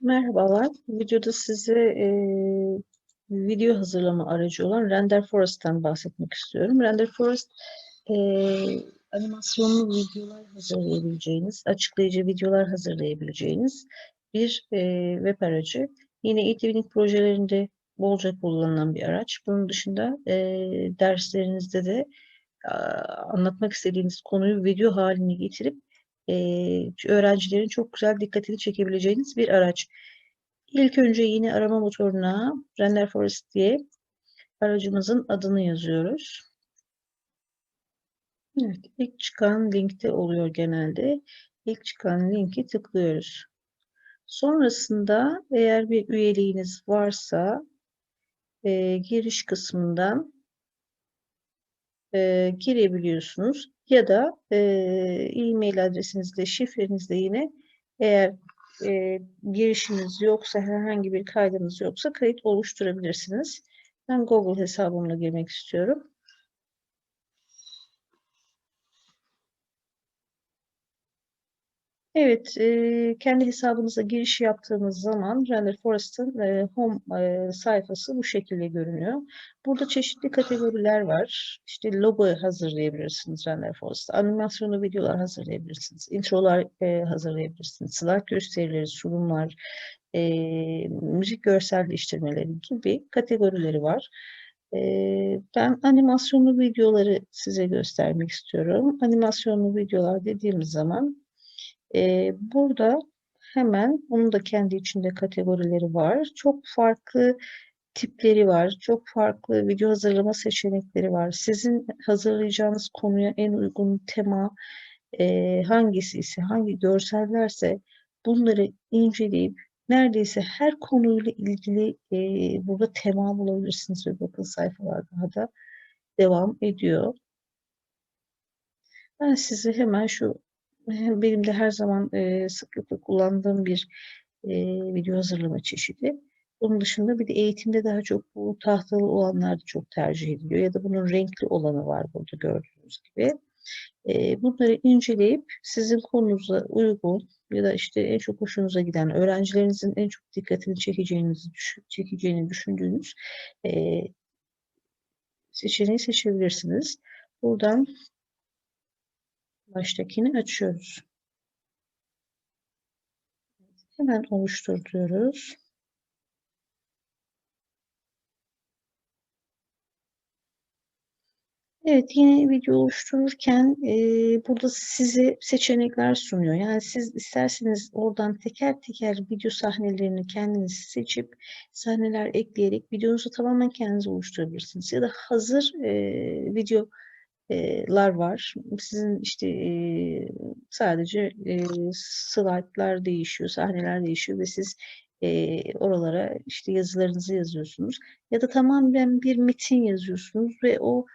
Merhabalar. Videoda size e, video hazırlama aracı olan Render Forest'tan bahsetmek istiyorum. Render Forest e, animasyonlu videolar hazırlayabileceğiniz, açıklayıcı videolar hazırlayabileceğiniz bir e, web aracı. Yine eğitimlik projelerinde bolca kullanılan bir araç. Bunun dışında e, derslerinizde de anlatmak istediğiniz konuyu video haline getirip e, öğrencilerin çok güzel dikkatini çekebileceğiniz bir araç. İlk önce yine arama motoruna Render Forest diye aracımızın adını yazıyoruz. Evet, ilk çıkan linkte oluyor genelde. İlk çıkan linki tıklıyoruz. Sonrasında eğer bir üyeliğiniz varsa e, giriş kısmından e, girebiliyorsunuz. Ya da e-mail adresinizle, şifrenizle yine eğer e, girişiniz yoksa, herhangi bir kaydınız yoksa kayıt oluşturabilirsiniz. Ben Google hesabımla girmek istiyorum. Evet, e, kendi hesabınıza giriş yaptığınız zaman Render Forest'ın e, home e, sayfası bu şekilde görünüyor. Burada çeşitli kategoriler var. İşte logo hazırlayabilirsiniz Render Forest'ta, animasyonlu videolar hazırlayabilirsiniz, introlar e, hazırlayabilirsiniz, slide gösterileri, sunumlar, e, müzik görselleştirmeleri gibi kategorileri var. E, ben animasyonlu videoları size göstermek istiyorum. Animasyonlu videolar dediğimiz zaman burada hemen onun da kendi içinde kategorileri var. Çok farklı tipleri var. Çok farklı video hazırlama seçenekleri var. Sizin hazırlayacağınız konuya en uygun tema e, hangisi ise, hangi görsellerse bunları inceleyip neredeyse her konuyla ilgili e, burada tema bulabilirsiniz ve bakın sayfalar daha da devam ediyor. Ben size hemen şu benim de her zaman e, sıklıkla kullandığım bir e, video hazırlama çeşidi. Bunun dışında bir de eğitimde daha çok bu tahtalı olanlar da çok tercih ediliyor ya da bunun renkli olanı var burada gördüğünüz gibi. E, bunları inceleyip sizin konunuza uygun ya da işte en çok hoşunuza giden, öğrencilerinizin en çok dikkatini çekeceğinizi çekeceğini düşündüğünüz e, seçeneği seçebilirsiniz. Buradan baştakini açıyoruz. Hemen oluştur diyoruz. Evet yine video oluştururken e, burada size seçenekler sunuyor. Yani siz isterseniz oradan teker teker video sahnelerini kendiniz seçip sahneler ekleyerek videonuzu tamamen kendiniz oluşturabilirsiniz. Ya da hazır e, video lar var. Sizin işte sadece slaytlar değişiyor, sahneler değişiyor ve siz oralara işte yazılarınızı yazıyorsunuz. Ya da tamamen bir metin yazıyorsunuz ve o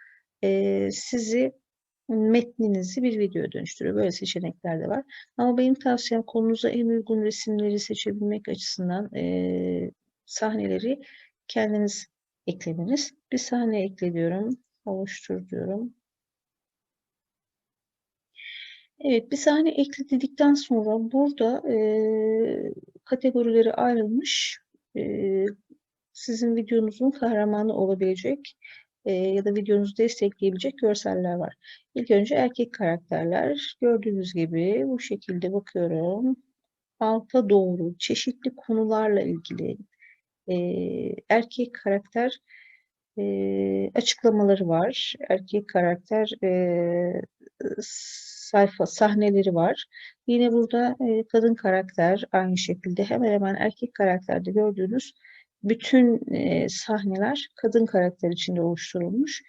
sizi metninizi bir videoya dönüştürüyor. Böyle seçenekler de var. Ama benim tavsiyem konunuza en uygun resimleri seçebilmek açısından sahneleri kendiniz eklemeniz. Bir sahne ekliyorum, oluştur diyorum. Evet, bir sahne ekledikten sonra burada e, kategorileri ayrılmış. E, sizin videonuzun kahramanı olabilecek e, ya da videonuzu destekleyebilecek görseller var. İlk önce erkek karakterler. Gördüğünüz gibi bu şekilde bakıyorum. Alta doğru çeşitli konularla ilgili e, erkek karakter e, açıklamaları var. Erkek karakter e, sayfa sahneleri var. Yine burada e, kadın karakter aynı şekilde hemen hemen erkek karakterde gördüğünüz bütün e, sahneler kadın karakter içinde oluşturulmuş.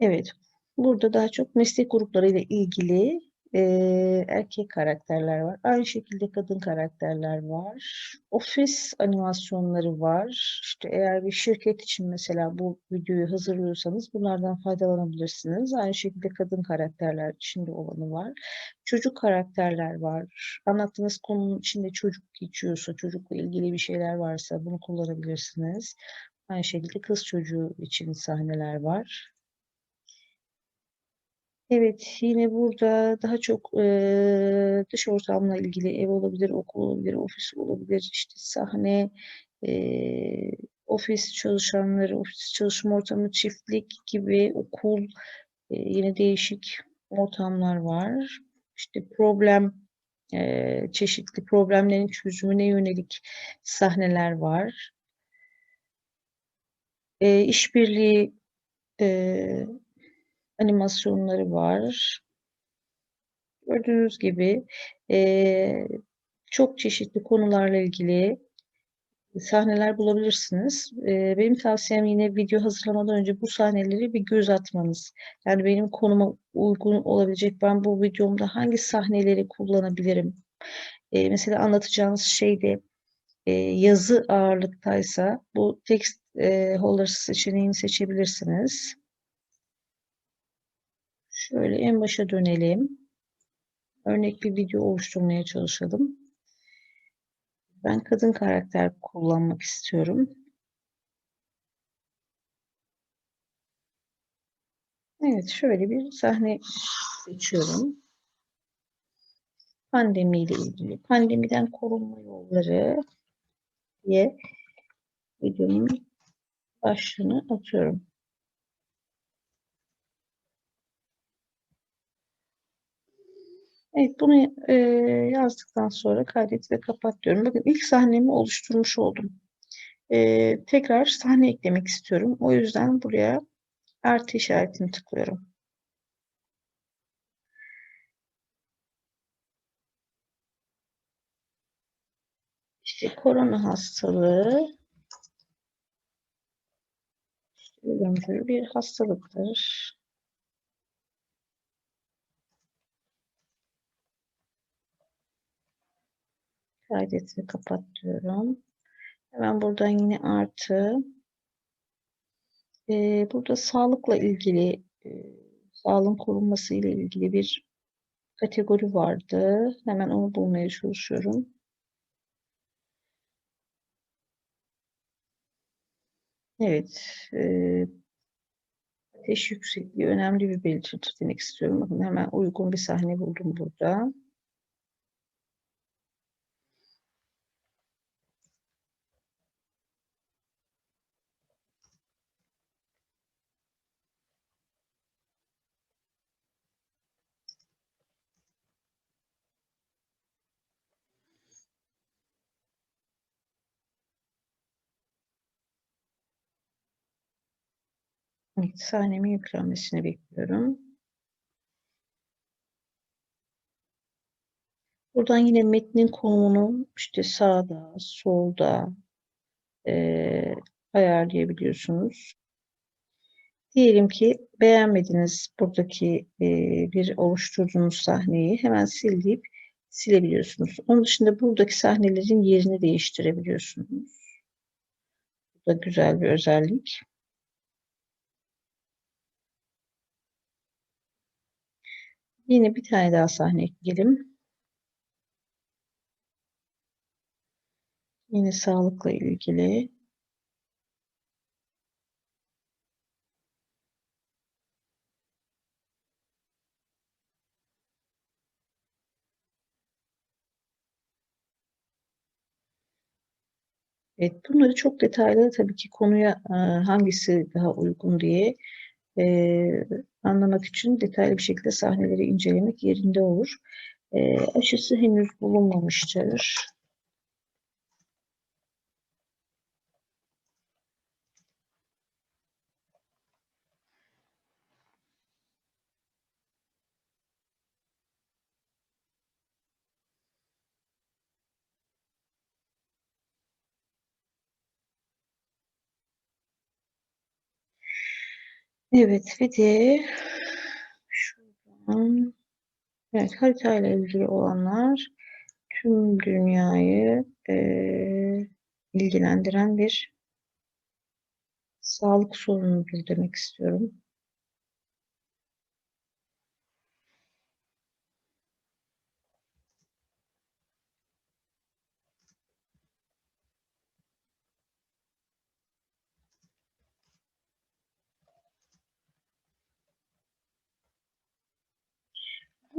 Evet, burada daha çok meslek gruplarıyla ilgili e, erkek karakterler var. Aynı şekilde kadın karakterler var. Ofis animasyonları var. İşte eğer bir şirket için mesela bu videoyu hazırlıyorsanız bunlardan faydalanabilirsiniz. Aynı şekilde kadın karakterler içinde olanı var. Çocuk karakterler var. Anlattığınız konunun içinde çocuk geçiyorsa, çocukla ilgili bir şeyler varsa bunu kullanabilirsiniz. Aynı şekilde kız çocuğu için sahneler var. Evet, yine burada daha çok eee, dış ortamla ilgili ev olabilir, okul olabilir, ofis olabilir, işte sahne, eee, ofis çalışanları, ofis çalışma ortamı, çiftlik gibi, okul, eee, yine değişik ortamlar var. İşte problem, eee, çeşitli problemlerin çözümüne yönelik sahneler var. Eee, işbirliği eee, animasyonları var. Gördüğünüz gibi eee, çok çeşitli konularla ilgili sahneler bulabilirsiniz. Eee, benim tavsiyem yine video hazırlamadan önce bu sahneleri bir göz atmanız. Yani benim konuma uygun olabilecek ben bu videomda hangi sahneleri kullanabilirim? Eee, mesela anlatacağınız şeyde eee, yazı ağırlıktaysa bu text eee, holders seçeneğini seçebilirsiniz. Şöyle en başa dönelim. Örnek bir video oluşturmaya çalışalım. Ben kadın karakter kullanmak istiyorum. Evet, şöyle bir sahne seçiyorum. Pandemiyle ilgili, pandemiden korunma yolları diye videonun başlığını atıyorum. Evet, bunu e, yazdıktan sonra kaydet ve kapat diyorum. Bakın ilk sahnemi oluşturmuş oldum. E, tekrar sahne eklemek istiyorum. O yüzden buraya artı işaretini tıklıyorum. İşte korona hastalığı işte bir hastalıktır. Kaydet ve kapat diyorum. Hemen buradan yine artı. Ee, burada sağlıkla ilgili, e, sağlığın korunması ile ilgili bir kategori vardı. Hemen onu bulmaya çalışıyorum. Evet, e, ateş yüksekliği önemli bir belirtidir demek istiyorum. Bakın hemen uygun bir sahne buldum burada. Evet, sahnemin yüklenmesini bekliyorum. Buradan yine metnin konumunu işte sağda, solda e, ayarlayabiliyorsunuz. Diyelim ki beğenmediniz buradaki e, bir oluşturduğunuz sahneyi hemen sil deyip silebiliyorsunuz. Onun dışında buradaki sahnelerin yerini değiştirebiliyorsunuz. Bu da güzel bir özellik. Yine bir tane daha sahne ekleyelim. Yine sağlıkla ilgili. Evet, bunları çok detaylı tabii ki konuya e, hangisi daha uygun diye e, anlamak için detaylı bir şekilde sahneleri incelemek yerinde olur. E, aşısı henüz bulunmamıştır. Evet ve de şuradan evet haritayla ilgili olanlar tüm dünyayı e, ilgilendiren bir sağlık sorunudur demek istiyorum.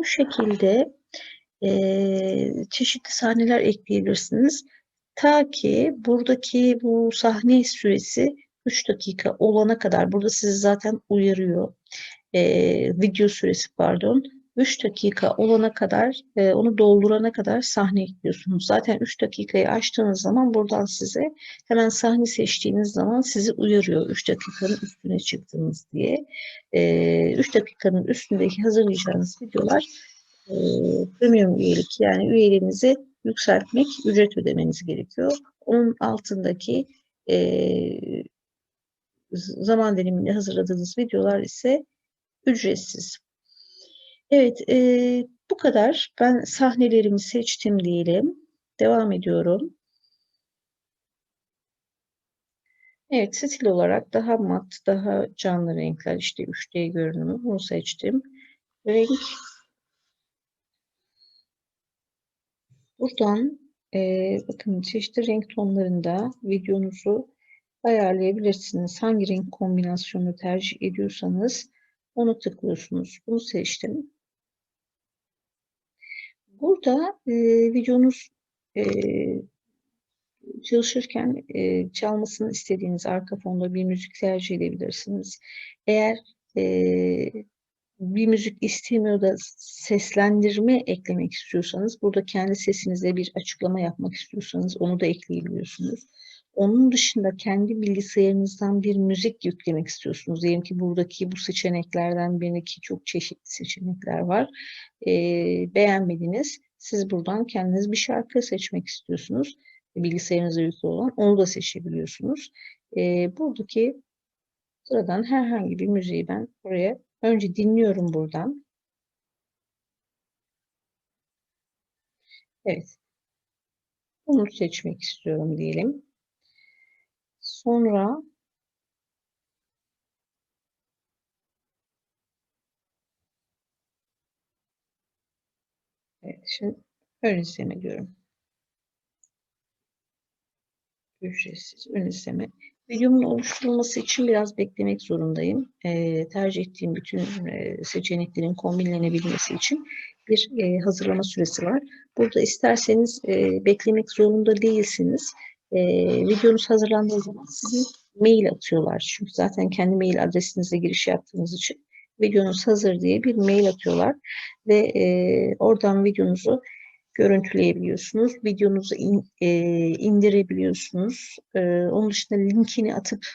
Bu şekilde eee, çeşitli sahneler ekleyebilirsiniz. Ta ki buradaki bu sahne süresi 3 dakika olana kadar burada sizi zaten uyarıyor. Eee, video süresi pardon. 3 dakika olana kadar, eee, onu doldurana kadar sahne ekliyorsunuz. Zaten 3 dakikayı aştığınız zaman buradan size hemen sahne seçtiğiniz zaman sizi uyarıyor 3 dakikanın üstüne çıktınız diye. Eee 3 dakikanın üstündeki hazırlayacağınız videolar eee, premium üyelik yani üyeliğinizi yükseltmek, ücret ödemeniz gerekiyor. Onun altındaki z- zaman diliminde hazırladığınız videolar ise ücretsiz. Evet, eee, bu kadar. Ben sahnelerimi seçtim diyelim. Devam ediyorum. Evet, stil olarak daha mat, daha canlı renkler, işte 3D görünümü bunu seçtim. Renk buradan eee, bakın çeşitli renk tonlarında videonuzu ayarlayabilirsiniz. Hangi renk kombinasyonu tercih ediyorsanız onu tıklıyorsunuz. Bunu seçtim. Burada eee, videonuz eee, çalışırken eee, çalmasını istediğiniz arka fonda bir müzik tercih edebilirsiniz. Eğer eee, bir müzik istemiyor da seslendirme eklemek istiyorsanız, burada kendi sesinizle bir açıklama yapmak istiyorsanız onu da ekleyebiliyorsunuz. Onun dışında kendi bilgisayarınızdan bir müzik yüklemek istiyorsunuz. Diyelim ki buradaki bu seçeneklerden birindeki çok çeşitli seçenekler var. Eee, beğenmediniz. Siz buradan kendiniz bir şarkı seçmek istiyorsunuz. Bilgisayarınıza yüklü olan onu da seçebiliyorsunuz. Eee, buradaki sıradan herhangi bir müziği ben buraya önce dinliyorum buradan. Evet. Bunu seçmek istiyorum diyelim. Sonra evet, şimdi ön izleme diyorum. Ücretsiz ön izleme. Videomun oluşturulması için biraz beklemek zorundayım. Eee, tercih ettiğim bütün eee, seçeneklerin kombinlenebilmesi için bir eee, hazırlama süresi var. Burada isterseniz eee, beklemek zorunda değilsiniz. Eee, videonuz hazırlandığı zaman size mail atıyorlar. Çünkü zaten kendi mail adresinizle giriş yaptığınız için videonuz hazır diye bir mail atıyorlar ve eee, oradan videonuzu görüntüleyebiliyorsunuz. Videonuzu in- eee, indirebiliyorsunuz. Eee, onun dışında linkini atıp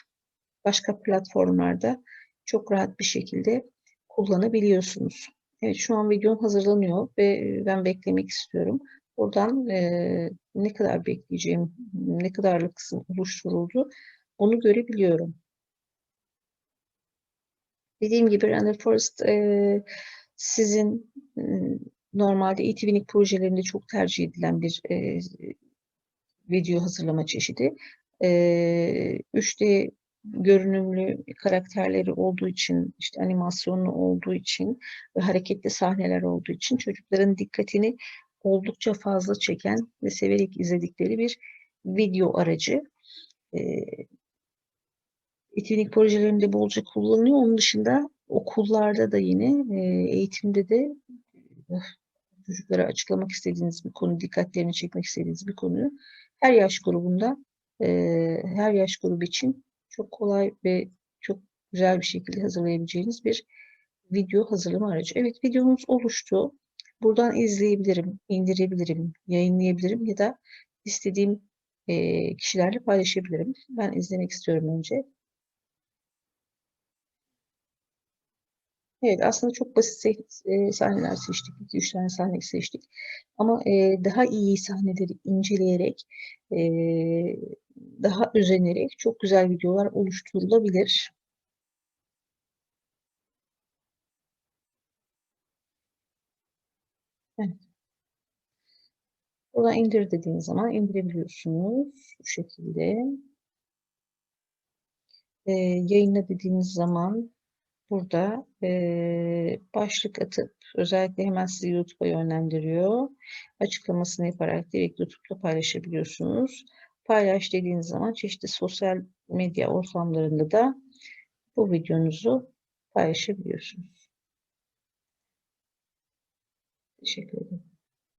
başka platformlarda çok rahat bir şekilde kullanabiliyorsunuz. Evet şu an videom hazırlanıyor ve ben beklemek istiyorum. Buradan eee, ne kadar bekleyeceğim, ne kadarlık kısım oluşturuldu onu görebiliyorum. Dediğim gibi Render Forest eee, sizin ıı, normalde eğitimlik projelerinde çok tercih edilen bir eee, video hazırlama çeşidi. Eee 3D görünümlü karakterleri olduğu için, işte animasyonlu olduğu için ve hareketli sahneler olduğu için çocukların dikkatini oldukça fazla çeken ve severek izledikleri bir video aracı. Eee etkinlik projelerinde bolca kullanılıyor. Onun dışında okullarda da yine eee, eğitimde de eh, çocuklara açıklamak istediğiniz bir konu, dikkatlerini çekmek istediğiniz bir konuyu her yaş grubunda eee, her yaş grubu için çok kolay ve çok güzel bir şekilde hazırlayabileceğiniz bir video hazırlama aracı. Evet videomuz oluştu. Buradan izleyebilirim, indirebilirim, yayınlayabilirim ya da istediğim eee, kişilerle paylaşabilirim. Ben izlemek istiyorum önce. Evet, aslında çok basit eee, sahneler seçtik. 2-3 tane sahne seçtik. Ama eee, daha iyi sahneleri inceleyerek, eee, daha özenerek çok güzel videolar oluşturulabilir. Evet. Buradan indir dediğiniz zaman indirebiliyorsunuz. Bu şekilde. Eee, yayınla dediğiniz zaman burada eee, başlık atıp özellikle hemen sizi YouTube'a yönlendiriyor. Açıklamasını yaparak direkt YouTube'da paylaşabiliyorsunuz. Paylaş dediğiniz zaman çeşitli sosyal medya ortamlarında da bu videonuzu paylaşabiliyorsunuz. Teşekkür ederim.